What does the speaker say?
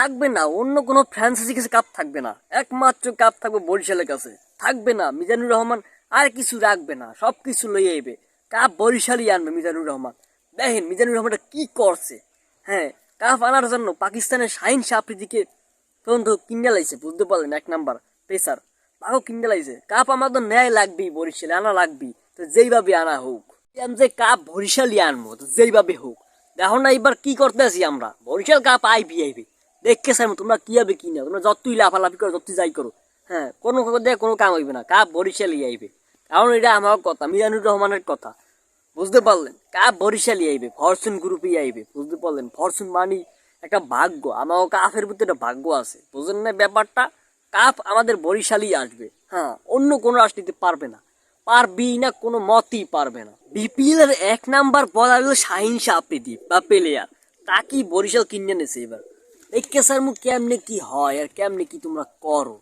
থাকবে না, অন্য কোনো ফ্রান্সাইজি কাছে কাপ থাকবে না, একমাত্র কাপ থাকবে বরিশালের কাছে। থাকবে না, মিজানুর রহমান আর কিছু রাখবে না সব কিছু লইয়ে আইবে। কাপ বরিশালই আনবে মিজানুর রহমান। দেখেন মিজানুর রহমানটা কি করছে। হ্যাঁ কাপ আনার জন্য পাকিস্তানের শাহিন সাফ্রিদিকে তখন কিনে লাইছে বুঝতে পারলেন, এক নাম্বার পেসার। ভালো কিনে লাইছে কাপ আমার তো ন্যায় লাগবেই, বরিশালে আনা লাগবেই, তো যেইভাবে আনা হোক। যে কাপ বরিশালই আনব, তো যেইভাবে হোক। দেখো না এবার কি করতে আছি আমরা। বরিশাল কাপ আইবি আইবি দেখকে স্যার, তোমরা কি হবে কি না? তোমরা যতই লাফালাফি করো, যতই যাই করো হ্যাঁ কোনো দেখে কোনো কাম হইবে না। কাপ বরিশালই আইবে। কারণ এটা আমার কথা, মিজানুর রহমানের কথা। বুঝতে পারলেন? কাপ বরিশালই আইবে, ফরচুন গ্রুপই আইবে। বুঝতে পারলেন? ফরচুন মানি একটা ভাগ্য। আমার কাফের ভিতরে একটা ভাগ্য আছে। বুঝলেন না ব্যাপারটা? কাপ আমাদের বরিশালই আসবে। হ্যাঁ অন্য কোনো রাষ্ট্রতে পারবে না। পারবি না, কোনো মতই পারবে না। বিপিএল এর এক নাম্বার বলার হলো শাহিন সাপেদি বা প্লেয়ার তাকেই বরিশাল কিনে নেছে এবার? দেখে স্যার মু কেমনে কি হয় আর কেমনে কি তোমরা করো